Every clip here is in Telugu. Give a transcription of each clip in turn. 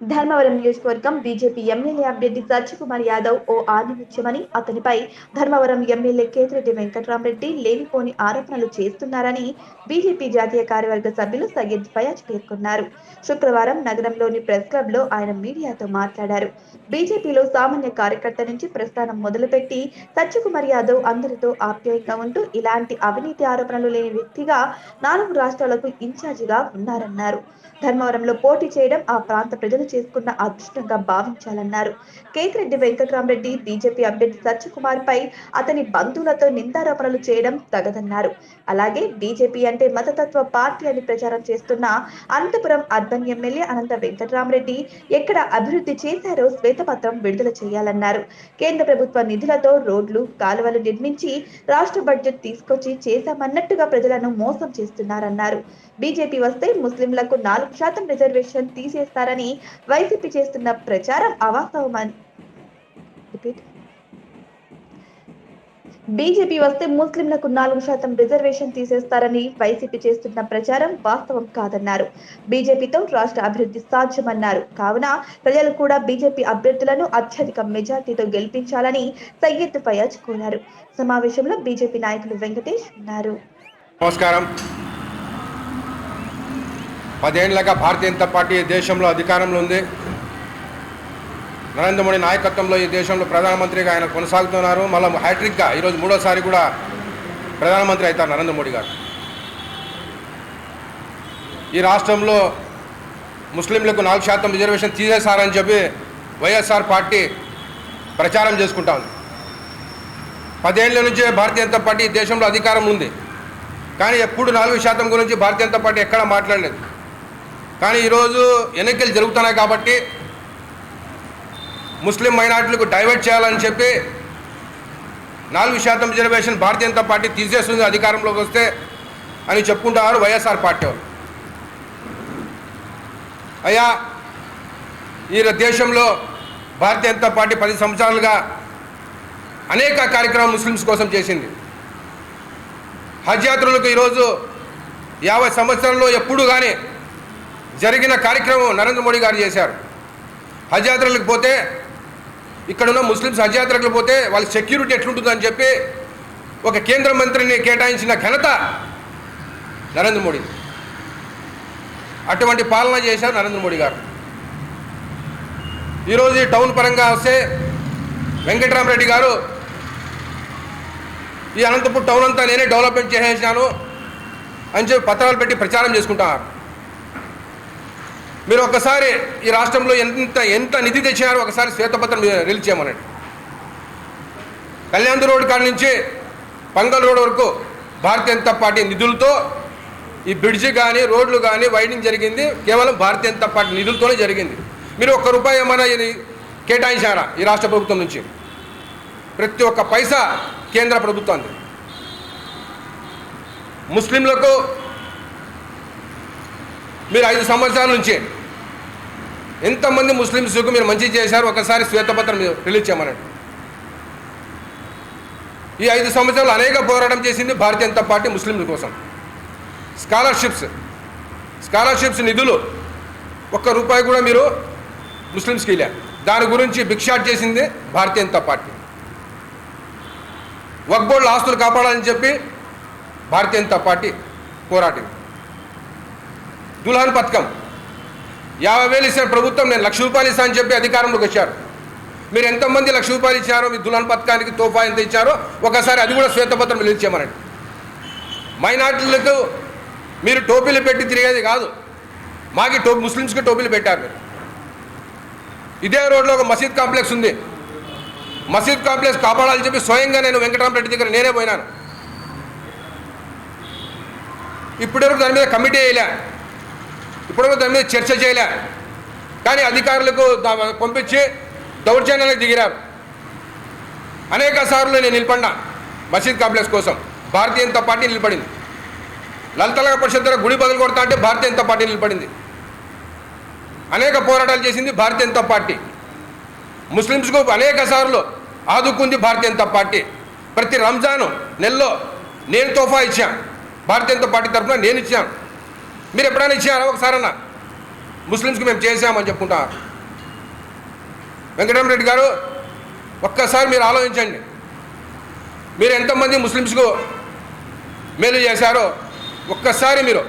ధర్మవరం నియోజకవర్గం బీజేపీ ఎమ్మెల్యే అభ్యర్థి సత్యకుమార్ యాదవ్ ఓ ఆధిపత్యమని అతనిపై ధర్మవరం ఎమ్మెల్యే కేతిరెడ్డి వెంకట్రామరెడ్డి లేనిపోని ఆరోపణలు చేస్తున్నారని బీజేపీ జాతీయ కార్యవర్గ సభ్యులు సయ్యద్ ఫయాజ్ పేర్కొన్నారు. శుక్రవారం నగరంలోని ప్రెస్ క్లబ్లో ఆయన మీడియాతో మాట్లాడారు. బీజేపీలో సామాన్య కార్యకర్త నుంచి ప్రస్థానం మొదలుపెట్టి సత్యకుమార్ యాదవ్ అందరితో ఆప్యాయంగా ఉంటూ ఇలాంటి అవినీతి ఆరోపణలు లేని వ్యక్తిగా నాలుగు రాష్ట్రాలకు ఇన్ఛార్జిగా ఉన్నారన్నారు. ధర్మవరంలో పోటీ చేయడం ఆ ప్రాంత ప్రజలు చేసుకున్న అదృష్టంగా భావించాలన్నారు. కేతిరెడ్డి వెంకట్రామరెడ్డి బీజేపీ అభ్యర్థి సత్యకుమార్ పై అతని బంధువులతో నిందారోపణలు చేయడం తగదన్నారు. అలాగే బీజేపీ అంటే మతతత్వ పార్టీ అని ప్రచారం చేస్తున్న అనంతపురం అర్బన్ ఎమ్మెల్యే అనంత వెంకట్రామరెడ్డి ఎక్కడ అభివృద్ధి చేశారో శ్వేతపత్రం విడుదల చేయాలన్నారు. కేంద్ర ప్రభుత్వ నిధులతో రోడ్లు కాలువలు నిర్మించి రాష్ట్ర బడ్జెట్ తీసుకొచ్చి చేశామన్నట్టుగా ప్రజలను మోసం చేస్తున్నారన్నారు. బీజేపీ వస్తే ముస్లింలకు నాలుగు శాతం రిజర్వేషన్ తీసేస్తారని వైసీపీ చేస్తున్న ప్రచారం అవాస్తవమని రిపీట్ బీజేపీ వస్తే ముస్లింలకు నాలుగు శాతం రిజర్వేషన్ తీసేస్తారని వైసీపీ చేస్తున్న ప్రచారం వాస్తవం కాదన్నారు. బీజేపీతో రాష్ట్ర అభివృద్ధి సాధ్యమన్నారు. కావున ప్రజలు కూడా బీజేపీ అభ్యర్థులను అత్యధిక మెజార్టీతో గెలిపించాలని సయ్యద్ ఫయాజ్ కోరారు. సమావేశంలో బీజేపీ నాయకులు వెంకటేష్ ఉన్నారు. నమస్కారం. పదేళ్ళుగా భారతీయ జనతా పార్టీ ఈ దేశంలో అధికారంలో ఉంది. నరేంద్ర మోడీ నాయకత్వంలో ఈ దేశంలో ప్రధానమంత్రిగా ఆయన కొనసాగుతున్నారు. మళ్ళీ హ్యాట్రిక్గా ఈరోజు మూడోసారి కూడా ప్రధానమంత్రి అవుతారు నరేంద్ర మోడీ గారు. ఈ రాష్ట్రంలో ముస్లింలకు నాలుగు శాతం రిజర్వేషన్ తీసేశారని చెప్పి వైఎస్ఆర్ పార్టీ ప్రచారం చేసుకుంటా ఉంది. పదేళ్ళ నుంచే భారతీయ జనతా పార్టీ దేశంలో అధికారం ఉంది. కానీ ఎప్పుడు నాలుగు శాతం గురించి భారతీయ జనతా పార్టీ ఎక్కడా మాట్లాడలేదు. కానీ ఈరోజు ఎన్నికలు జరుగుతున్నాయి కాబట్టి ముస్లిం మైనార్టీలకు డైవర్ట్ చేయాలని చెప్పి నాలుగు శాతం రిజర్వేషన్ భారతీయ జనతా పార్టీ తీసేస్తుంది అధికారంలోకి వస్తే అని చెప్పుకుంటారు వైఎస్ఆర్ పార్టీ వాళ్ళు. అయ్యా ఈ దేశంలో భారతీయ జనతా పార్టీ పది సంవత్సరాలుగా అనేక కార్యక్రమాలు ముస్లిమ్స్ కోసం చేసింది. హజ్ యాత్రలకు ఈరోజు యాభై సంవత్సరాల్లో ఎప్పుడు కానీ జరిగిన కార్యక్రమం నరేంద్ర మోడీ గారు చేశారు. హజ్ యాత్రలకు పోతే ఇక్కడున్న ముస్లిమ్స్ హజ్ యాత్రలకు పోతే వాళ్ళ సెక్యూరిటీ ఎట్లుంటుందని చెప్పి ఒక కేంద్ర మంత్రిని కేటాయించిన ఘనత నరేంద్ర మోడీ. అటువంటి పాలన చేశారు నరేంద్ర మోడీ గారు. ఈరోజు ఈ టౌన్ పరంగా వస్తే వెంకటరామరెడ్డి గారు ఈ అనంతపూర్ టౌన్ అంతా నేనే డెవలప్మెంట్ చేసేసినాను అని చెప్పి పత్రాలు పెట్టి ప్రచారం చేసుకుంటాను మీరు ఒకసారి ఈ రాష్ట్రంలో ఎంత ఎంత నిధి తెచ్చారో ఒకసారి శ్వేతపత్రం రిలీజ్ చేయమనండి. కళ్యాణ్ రోడ్ కాడ నుంచి పంగల్ రోడ్ వరకు భారతీయ జనతా పార్టీ నిధులతో ఈ బ్రిడ్జి కానీ రోడ్లు కానీ వైడింగ్ జరిగింది. కేవలం భారతీయ జనతా పార్టీ నిధులతోనే జరిగింది. మీరు ఒక్క రూపాయి ఏమైనా కేటాయించారా ఈ రాష్ట్ర ప్రభుత్వం నుంచి? ప్రతి ఒక్క పైసా కేంద్ర ప్రభుత్వానికి ముస్లింలకు మీరు ఐదు సంవత్సరాల నుంచి ఎంతమంది ముస్లిమ్స్కు మీరు మంచి చేశారు ఒకసారి శ్వేతపత్రం మీరు రిలీజ్ చేయమనండి. ఈ ఐదు సంవత్సరాలు అనేక పోరాటం చేసింది భారతీయ జనతా పార్టీ ముస్లింల కోసం. స్కాలర్షిప్స్ స్కాలర్షిప్స్ నిధులు ఒక్క రూపాయి కూడా మీరు ముస్లిమ్స్కి వెళ్ళారు దాని గురించి భిక్షాట్ చేసింది భారతీయ జనతా పార్టీ. వక్బోర్డుల ఆస్తులు కాపాడాలని చెప్పి భారతీయ జనతా పార్టీ పోరాటం దుల్హన్ పథకం. యాభై వేలు ఇచ్చిన ప్రభుత్వం నేను లక్ష రూపాయలు ఇస్తానని చెప్పి అధికారంలోకి వచ్చారు. మీరు ఎంతమంది లక్ష రూపాయలు ఇచ్చారో మీ దుల్హన్ పథకానికి తోఫా ఎంత ఇచ్చారో ఒకసారి అది కూడా శ్వేతపత్రం రిలీజ్ మైనార్టీలకు మీరు టోపీలు పెట్టి తిరిగేది కాదు. మాకి టో ముస్లిమ్స్కి టోపీలు పెట్టారు మీరు. ఇదే రోడ్లో ఒక మసీద్ కాంప్లెక్స్ ఉంది. మసీద్ కాంప్లెక్స్ కాపాడాలని చెప్పి స్వయంగా నేను వెంకటరామరెడ్డి దగ్గర నేనే పోయినాను. ఇప్పటివరకు దాని మీద కమిటీ వేయలే. ఇప్పటివరకు దాని మీద చర్చ చేయలే. కానీ అధికారులకు పంపించి దౌర్జన్యాలకు దిగిరారు అనేక సార్లు నేను నిలబడినా మసీద్ కాంప్లెక్స్ కోసం. భారతీయ జనతా పార్టీ నిలబడింది. లలితల పరిషత్ దగ్గర గుడి బదులు కొడతా అంటే భారతీయ జనతా పార్టీ నిలబడింది. అనేక పోరాటాలు చేసింది భారతీయ జనతా పార్టీ. ముస్లిమ్స్కు అనేక సార్లు ఆదుకుంది భారతీయ జనతా పార్టీ. ప్రతి రంజాను నెలలో నేను తోఫా ఇచ్చాను. భారతీయ జనతా పార్టీ తరఫున నేను ఇచ్చాను. మీరు ఎప్పుడైనా ఇచ్చారా ఒకసారన్నా? ముస్లిమ్స్కి మేము చేసామని చెప్పుకుంటారు వెంకటరామరెడ్డి గారు ఒక్కసారి మీరు ఆలోచించండి. మీరు ఎంతమంది ముస్లిమ్స్కు మేలు చేశారో ఒక్కసారి మీరు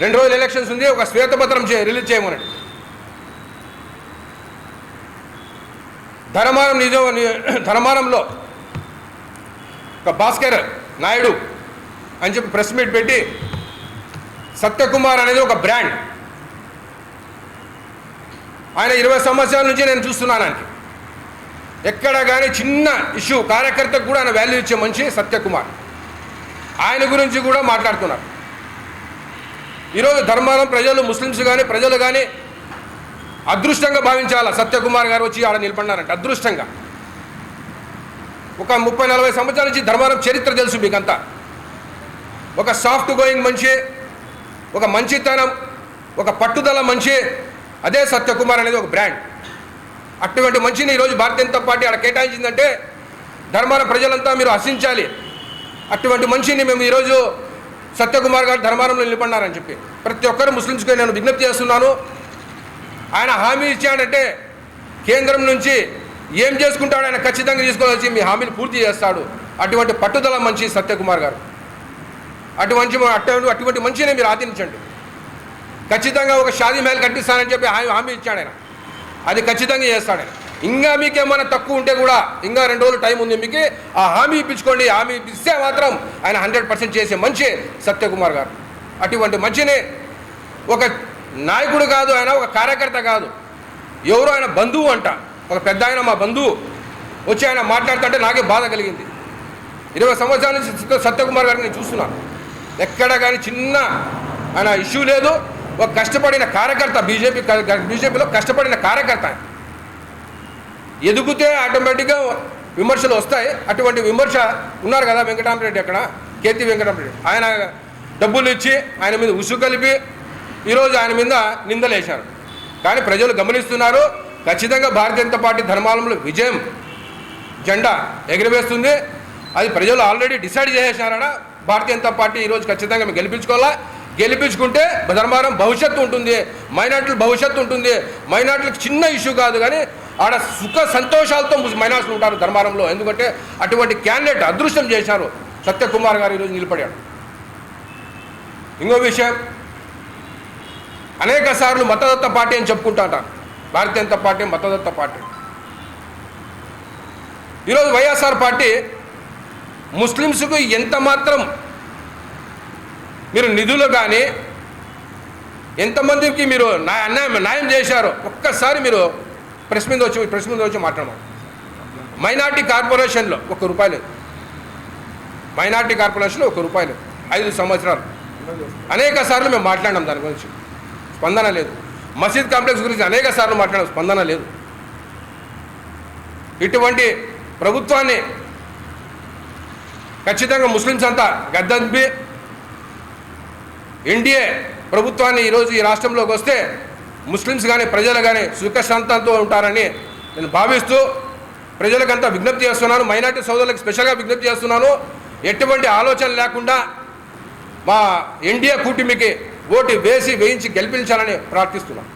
రెండు రోజులు ఎలక్షన్స్ ఉంది ఒక శ్వేతపత్రం చే రిలీజ్ చేయమనండి. ధనమానం నిజం ధనమానంలో ఒక భాస్కర్ నాయుడు అని చెప్పి ప్రెస్ మీట్ పెట్టి సత్యకుమార్ అనేది ఒక బ్రాండ్. ఆయన ఇరవై సంవత్సరాల నుంచి నేను చూస్తున్నాను ఆయనకి ఎక్కడ కానీ చిన్న ఇష్యూ కార్యకర్తకు కూడా ఆయన వాల్యూ ఇచ్చే మనిషి సత్యకుమార్. ఆయన గురించి కూడా మాట్లాడుతున్నారు. ఈరోజు ధర్మారం ప్రజలు ముస్లిమ్స్ కానీ ప్రజలు కానీ అదృష్టంగా భావించాలా? సత్యకుమార్ గారు వచ్చి ఆడ నిలబడినారంటే అదృష్టంగా. ఒక ముప్పై నలభై సంవత్సరాల నుంచి ధర్మారం చరిత్ర తెలుసు మీకంతా. ఒక సాఫ్ట్ గోయింగ్ మనిషి ఒక మంచితనం ఒక పట్టుదల మనిషి అదే సత్యకుమార్ అనేది ఒక బ్రాండ్. అటువంటి మంచిని ఈరోజు భారతీయ జనతా పార్టీ ఆడ కేటాయించిందంటే ధర్మాన ప్రజలంతా మీరు హసించాలి. అటువంటి మనిషిని మేము ఈరోజు సత్యకుమార్ గారు ధర్మారంలో నిలబడినారని చెప్పి ప్రతి ఒక్కరు ముస్లింస్కి నేను విజ్ఞప్తి చేస్తున్నాను. ఆయన హామీ ఇచ్చాడంటే కేంద్రం నుంచి ఏం చేసుకుంటాడో ఆయన ఖచ్చితంగా తీసుకొని మీ హామీని పూర్తి చేస్తాడు. అటువంటి పట్టుదల మంచి సత్యకుమార్ గారు. అటువంటి అటువంటి అటువంటి మంచిని మీరు ఆదరించండి. ఖచ్చితంగా ఒక షాదీ మహల్ కట్టిస్తానని చెప్పి హామీ హామీ ఇచ్చాడు ఆయన. అది ఖచ్చితంగా చేస్తాడు ఇంకా మీకేమైనా తక్కువ ఉంటే కూడా ఇంకా రెండు రోజులు టైం ఉంది మీకు ఆ హామీ ఇప్పించుకోండి. హామీ ఇస్తే మాత్రం ఆయన హండ్రెడ్ పర్సెంట్ చేసే మంచి సత్యకుమార్ గారు. అటువంటి మంచిని ఒక నాయకుడు కాదు ఆయన ఒక కార్యకర్త కాదు. ఎవరో ఆయన బంధువు అంట. ఒక పెద్ద ఆయన మా బంధువు. వచ్చి ఆయన మాట్లాడుతుంటే నాకే బాధ కలిగింది. ఇరవై సంవత్సరాల నుంచి సత్యకుమార్ గారిని నేను చూస్తున్నాను ఎక్కడ కానీ చిన్న ఆయన ఇష్యూ లేదు. ఒక కష్టపడిన కార్యకర్త బీజేపీ బీజేపీలో కష్టపడిన కార్యకర్త. ఎదుగుతే ఆటోమేటిక్గా విమర్శలు వస్తాయి. అటువంటి విమర్శ ఉన్నారు కదా వెంకటరామరెడ్డి అక్కడ కేతి వెంకటరామరెడ్డి ఆయన డబ్బులు ఇచ్చి ఆయన మీద ఉసు కలిపి ఈరోజు ఆయన మీద నిందలేశారు. కానీ ప్రజలు గమనిస్తున్నారు ఖచ్చితంగా భారతీయ జనతా పార్టీ ధర్మాలంలో విజయం జెండా ఎగిరివేస్తుంది. అది ప్రజలు ఆల్రెడీ డిసైడ్ చేసేసారా భారతీయ జనతా పార్టీ ఈరోజు ఖచ్చితంగా మేము గెలిపించుకోవాలా? గెలిపించుకుంటే ధర్మారం భవిష్యత్తు ఉంటుంది మైనార్టీల భవిష్యత్తు ఉంటుంది. మైనార్టీలకు చిన్న ఇష్యూ కాదు కానీ ఆడ సుఖ సంతోషాలతో మైనార్టీలు ఉంటారు ధర్మారంలో. ఎందుకంటే అటువంటి క్యాండిడేట్ అదృష్టం చేశారు సత్యకుమార్ గారు ఈరోజు నిలబడాడు ఇంకో విషయం అనేక సార్లు మతదత్త పార్టీ అని చెప్పుకుంటాట. భారతీయ జనతా పార్టీ మతదత్త పార్టీ. ఈరోజు వైఎస్ఆర్ పార్టీ ముస్లిమ్స్కు ఎంత మాత్రం మీరు నిధులు కానీ ఎంతమందికి మీరు న్యాయ- అన్యాయం న్యాయం చేశారో ఒక్కసారి మీరు ప్రెస్ మీద వచ్చి ప్రెస్ మీద వచ్చి మాట్లాడమా మైనార్టీ కార్పొరేషన్లో ఒక రూపాయి లేదు. మైనార్టీ కార్పొరేషన్లో ఒక రూపాయి లేదు. ఐదు సంవత్సరాలు. అనేక సార్లు మేము మాట్లాడినాం దాని గురించి. స్పందన లేదు. మసీద్ కాంప్లెక్స్ గురించి అనేక సార్లు మాట్లాడాం స్పందన లేదు. ఇటువంటి ప్రభుత్వాన్ని ఖచ్చితంగా ముస్లిమ్స్ అంతా గద్దంపి ఎన్డీఏ ప్రభుత్వాన్ని ఈరోజు ఈ రాష్ట్రంలోకి వస్తే ముస్లిమ్స్ కానీ ప్రజలు కానీ సుఖశాంతంతో ఉంటారని నేను భావిస్తూ ప్రజలకంతా విజ్ఞప్తి చేస్తున్నాను. మైనార్టీ సోదరులకు స్పెషల్గా విజ్ఞప్తి చేస్తున్నాను. ఎటువంటి ఆలోచన లేకుండా మా ఎన్డీఏ కూటమికి ఓటు వేసి వేయించి గెలిపించాలని ప్రార్థిస్తున్నాను